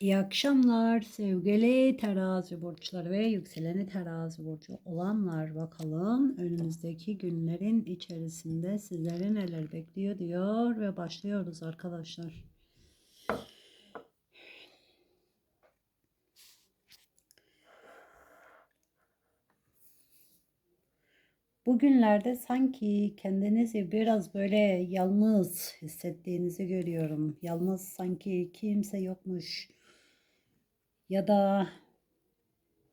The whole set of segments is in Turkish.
İyi akşamlar sevgili terazi burçları ve yükseleni terazi burcu olanlar bakalım önümüzdeki günlerin içerisinde sizleri neler bekliyor diyor ve başlıyoruz arkadaşlar. Bugünlerde sanki kendinizi biraz böyle yalnız hissettiğinizi görüyorum. Yalnız sanki kimse yokmuş ya da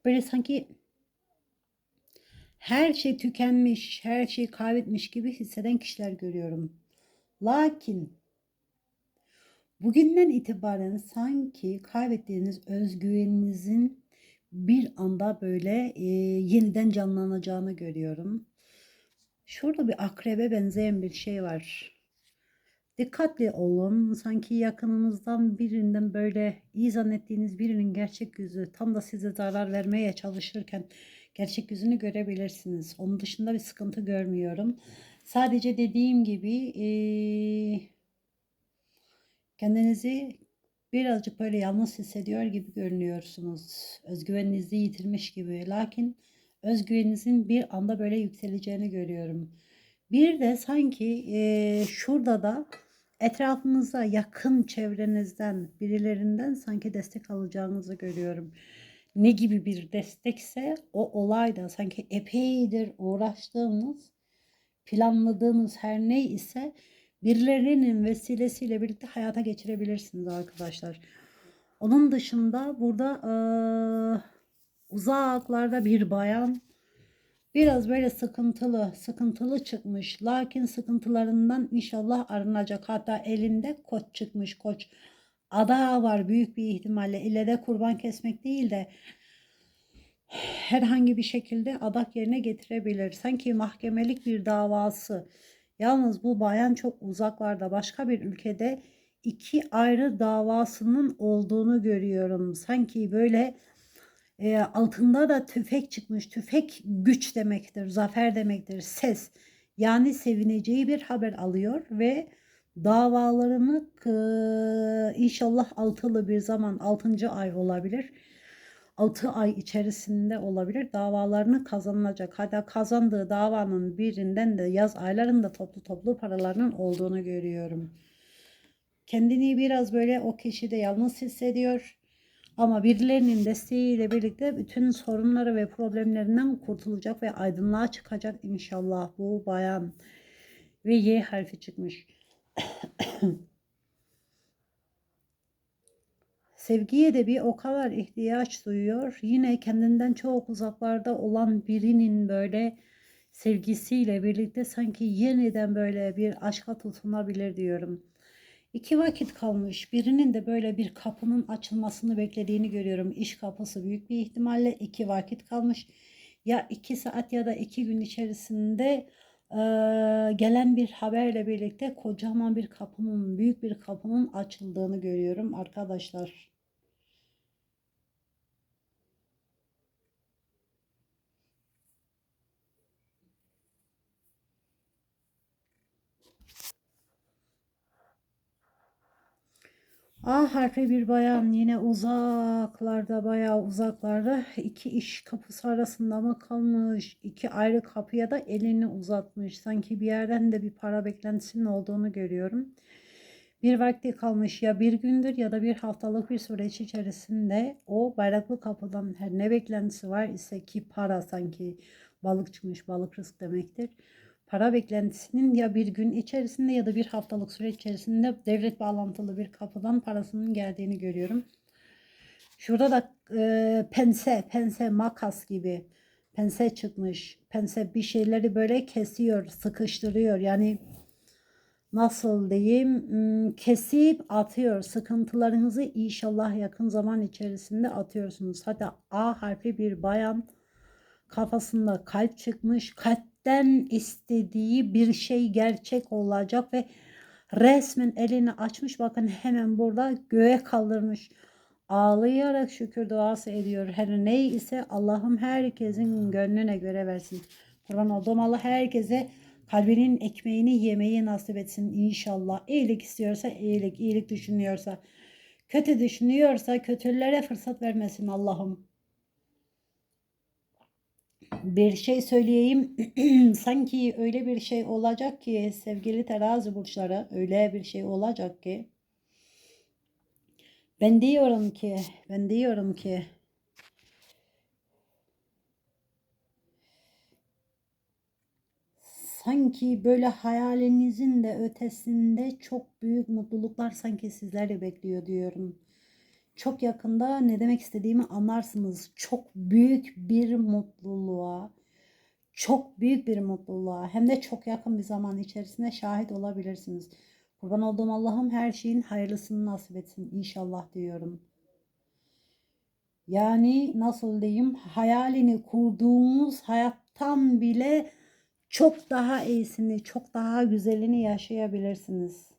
böyle sanki her şey tükenmiş, her şey kaybetmiş gibi hisseden kişiler görüyorum. Lakin bugünden itibaren sanki kaybettiğiniz özgüveninizin bir anda böyle e, yeniden canlanacağını görüyorum. Şurada bir akrebe benzeyen bir şey var. Dikkatli olun. Sanki yakınınızdan birinden böyle iyi zannettiğiniz birinin gerçek yüzü tam da size zarar vermeye çalışırken gerçek yüzünü görebilirsiniz. Onun dışında bir sıkıntı görmüyorum. Sadece dediğim gibi kendinizi birazcık böyle yalnız hissediyor gibi görünüyorsunuz. Özgüveninizi yitirmiş gibi. Lakin özgüveninizin bir anda böyle yükseleceğini görüyorum. Bir de sanki e, şurada da etrafınıza yakın çevrenizden birilerinden sanki destek alacağınızı görüyorum. Ne gibi bir destekse o olayda sanki epeydir uğraştığınız, planladığınız her ne ise birilerinin vesilesiyle birlikte hayata geçirebilirsiniz arkadaşlar. Onun dışında burada e, uzaklarda bir bayan biraz böyle sıkıntılı, sıkıntılı çıkmış. Lakin sıkıntılarından inşallah arınacak. Hatta elinde koç çıkmış koç. Ada var büyük bir ihtimalle. İlle de kurban kesmek değil de herhangi bir şekilde adak yerine getirebilir. Sanki mahkemelik bir davası. Yalnız bu bayan çok uzaklarda başka bir ülkede iki ayrı davasının olduğunu görüyorum. Sanki böyle e, altında da tüfek çıkmış. Tüfek güç demektir, zafer demektir, ses. Yani sevineceği bir haber alıyor ve davalarını e, inşallah altılı bir zaman, altıncı ay olabilir. altı ay içerisinde olabilir. Davalarını kazanılacak. Hatta kazandığı davanın birinden de yaz aylarında toplu toplu paralarının olduğunu görüyorum. Kendini biraz böyle o kişi de yalnız hissediyor ama birilerinin desteğiyle birlikte bütün sorunları ve problemlerinden kurtulacak ve aydınlığa çıkacak inşallah bu bayan. Ve Y harfi çıkmış. Sevgiye de bir o kadar ihtiyaç duyuyor. Yine kendinden çok uzaklarda olan birinin böyle sevgisiyle birlikte sanki yeniden böyle bir aşka tutunabilir diyorum. İki vakit kalmış. Birinin de böyle bir kapının açılmasını beklediğini görüyorum. İş kapısı büyük bir ihtimalle iki vakit kalmış. Ya iki saat ya da iki gün içerisinde e, gelen bir haberle birlikte kocaman bir kapının, büyük bir kapının açıldığını görüyorum arkadaşlar. A harfi bir bayan yine uzaklarda bayağı uzaklarda. İki iş kapısı arasında mı kalmış? İki ayrı kapıya da elini uzatmış. Sanki bir yerden de bir para beklentisinin olduğunu görüyorum. Bir vakti kalmış ya bir gündür ya da bir haftalık bir süreç içerisinde o bayraklı kapıdan her ne beklentisi var ise ki para sanki balık çıkmış balık rızk demektir para beklentisinin ya bir gün içerisinde ya da bir haftalık süre içerisinde devlet bağlantılı bir kapıdan parasının geldiğini görüyorum. Şurada da e, pense, pense, makas gibi pense çıkmış. Pense bir şeyleri böyle kesiyor, sıkıştırıyor. Yani nasıl diyeyim hmm, kesip atıyor. Sıkıntılarınızı inşallah yakın zaman içerisinde atıyorsunuz. Hatta A harfi bir bayan kafasında kalp çıkmış. Kalp kalpten istediği bir şey gerçek olacak ve resmen elini açmış bakın hemen burada göğe kaldırmış ağlayarak şükür duası ediyor. Her ne ise Allah'ım herkesin gönlüne göre versin. Kurban olduğum Allah herkese kalbinin ekmeğini yemeyi nasip etsin inşallah. İyilik istiyorsa iyilik, iyilik düşünüyorsa Kötü düşünüyorsa kötülere fırsat vermesin Allah'ım. Bir şey söyleyeyim. Sanki öyle bir şey olacak ki sevgili terazi burçları öyle bir şey olacak ki ben diyorum ki ben diyorum ki sanki böyle hayalinizin de ötesinde çok büyük mutluluklar sanki sizleri bekliyor diyorum. Çok yakında ne demek istediğimi anlarsınız. Çok büyük bir mutluluğa, çok büyük bir mutluluğa hem de çok yakın bir zaman içerisinde şahit olabilirsiniz. Kurban olduğum Allah'ım her şeyin hayırlısını nasip etsin inşallah diyorum. Yani nasıl diyeyim hayalini kurduğunuz hayattan bile çok daha iyisini, çok daha güzelini yaşayabilirsiniz.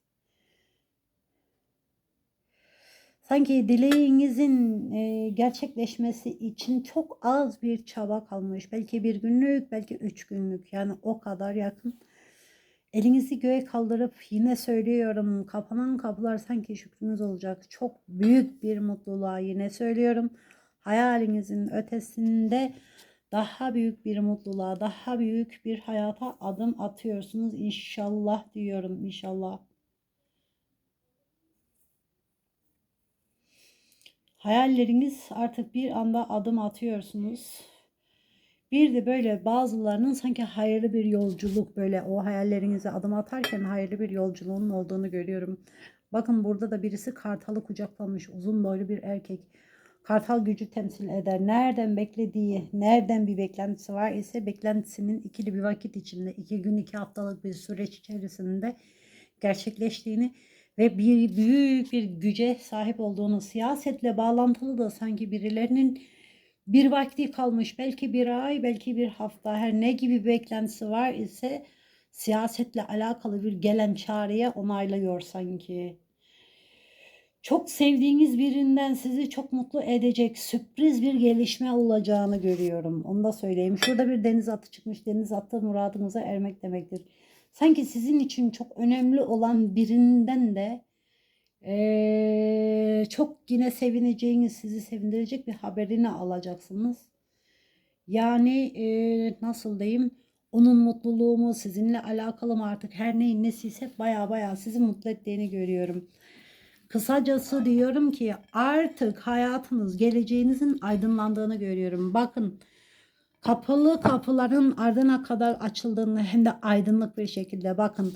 Sanki dileğinizin e, gerçekleşmesi için çok az bir çaba kalmış. Belki bir günlük, belki üç günlük. Yani o kadar yakın. Elinizi göğe kaldırıp yine söylüyorum. Kapanan kapılar sanki şükrünüz olacak. Çok büyük bir mutluluğa yine söylüyorum. Hayalinizin ötesinde daha büyük bir mutluluğa, daha büyük bir hayata adım atıyorsunuz. İnşallah diyorum inşallah. Hayalleriniz artık bir anda adım atıyorsunuz. Bir de böyle bazılarının sanki hayırlı bir yolculuk böyle o hayallerinize adım atarken hayırlı bir yolculuğun olduğunu görüyorum. Bakın burada da birisi kartalı kucaklamış uzun boylu bir erkek. Kartal gücü temsil eder. Nereden beklediği, nereden bir beklentisi var ise beklentisinin ikili bir vakit içinde, iki gün, iki haftalık bir süreç içerisinde gerçekleştiğini ve bir büyük bir güce sahip olduğunu siyasetle bağlantılı da sanki birilerinin bir vakti kalmış belki bir ay belki bir hafta her ne gibi beklentisi var ise siyasetle alakalı bir gelen çağrıya onaylıyor sanki. Çok sevdiğiniz birinden sizi çok mutlu edecek sürpriz bir gelişme olacağını görüyorum. Onu da söyleyeyim. Şurada bir deniz atı çıkmış. Deniz atı muradınıza ermek demektir. Sanki sizin için çok önemli olan birinden de ee, çok yine sevineceğiniz, sizi sevindirecek bir haberini alacaksınız. Yani e, nasıl diyeyim? Onun mutluluğu mu, sizinle alakalı mı artık her neyin nesiyse baya baya sizi mutlu ettiğini görüyorum. Kısacası diyorum ki artık hayatınız, geleceğinizin aydınlandığını görüyorum. Bakın kapalı kapıların ardına kadar açıldığını hem de aydınlık bir şekilde bakın.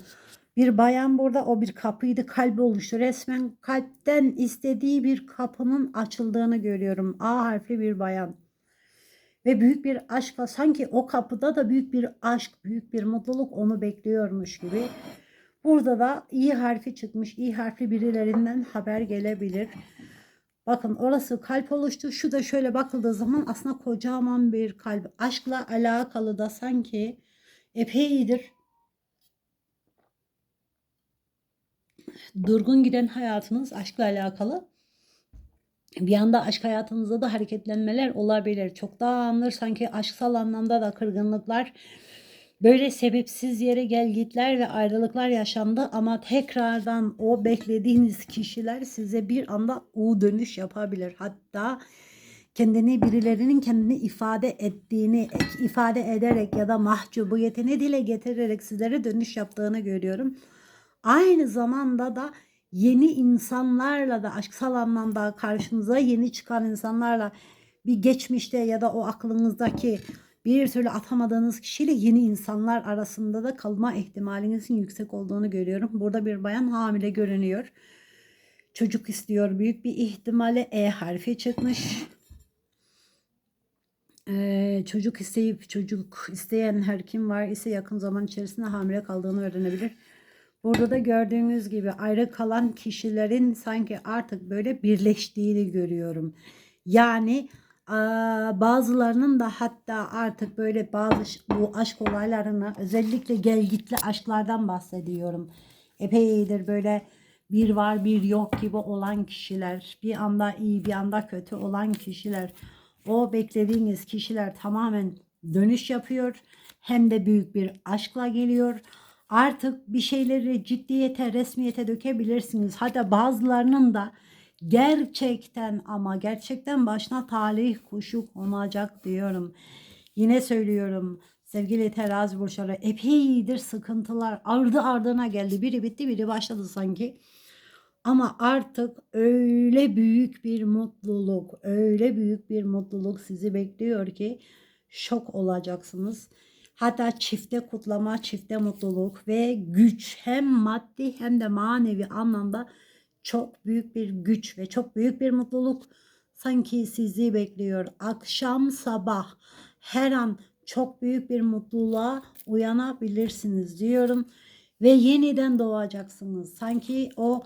Bir bayan burada o bir kapıydı kalbi oluştu. Resmen kalpten istediği bir kapının açıldığını görüyorum. A harfli bir bayan. Ve büyük bir aşkla sanki o kapıda da büyük bir aşk, büyük bir mutluluk onu bekliyormuş gibi. Burada da i harfi çıkmış. i harfli birilerinden haber gelebilir. Bakın orası kalp oluştu. Şu da şöyle bakıldığı zaman aslında kocaman bir kalp. Aşkla alakalı da sanki epeydir durgun giden hayatınız aşkla alakalı. Bir anda aşk hayatınızda da hareketlenmeler olabilir. Çok daha anlar sanki aşksal anlamda da kırgınlıklar, böyle sebepsiz yere gelgitler ve ayrılıklar yaşandı ama tekrardan o beklediğiniz kişiler size bir anda U dönüş yapabilir. Hatta kendini birilerinin kendini ifade ettiğini ifade ederek ya da mahcubiyetini dile getirerek sizlere dönüş yaptığını görüyorum. Aynı zamanda da yeni insanlarla da aşksal anlamda karşınıza yeni çıkan insanlarla bir geçmişte ya da o aklınızdaki bir türlü atamadığınız kişiyle yeni insanlar arasında da kalma ihtimalinizin yüksek olduğunu görüyorum. Burada bir bayan hamile görünüyor. Çocuk istiyor. Büyük bir ihtimalle E harfi çıkmış. Ee, çocuk isteyip çocuk isteyen her kim var ise yakın zaman içerisinde hamile kaldığını öğrenebilir. Burada da gördüğünüz gibi ayrı kalan kişilerin sanki artık böyle birleştiğini görüyorum. Yani bazılarının da hatta artık böyle bazı bu aşk olaylarını özellikle gelgitli aşklardan bahsediyorum. Epeydir böyle bir var bir yok gibi olan kişiler, bir anda iyi bir anda kötü olan kişiler, o beklediğiniz kişiler tamamen dönüş yapıyor. Hem de büyük bir aşkla geliyor artık bir şeyleri ciddiyete, resmiyete dökebilirsiniz. Hatta bazılarının da Gerçekten ama gerçekten başına talih kuşu konacak diyorum. Yine söylüyorum sevgili terazi burçları epeydir sıkıntılar ardı ardına geldi. Biri bitti biri başladı sanki. Ama artık öyle büyük bir mutluluk, öyle büyük bir mutluluk sizi bekliyor ki şok olacaksınız. Hatta çifte kutlama, çifte mutluluk ve güç hem maddi hem de manevi anlamda çok büyük bir güç ve çok büyük bir mutluluk sanki sizi bekliyor. Akşam sabah her an çok büyük bir mutluluğa uyanabilirsiniz diyorum ve yeniden doğacaksınız. Sanki o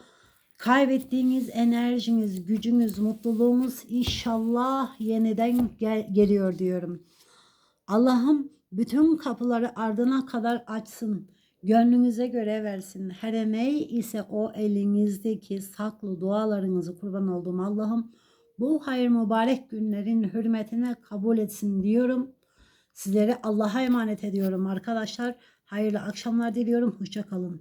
kaybettiğiniz enerjiniz, gücünüz, mutluluğunuz inşallah yeniden gel- geliyor diyorum. Allah'ım bütün kapıları ardına kadar açsın. Gönlünüze göre versin. Her ne ise o elinizdeki saklı dualarınızı kurban olduğum Allah'ım bu hayır mübarek günlerin hürmetine kabul etsin diyorum. Sizleri Allah'a emanet ediyorum arkadaşlar. Hayırlı akşamlar diliyorum. Hoşça kalın.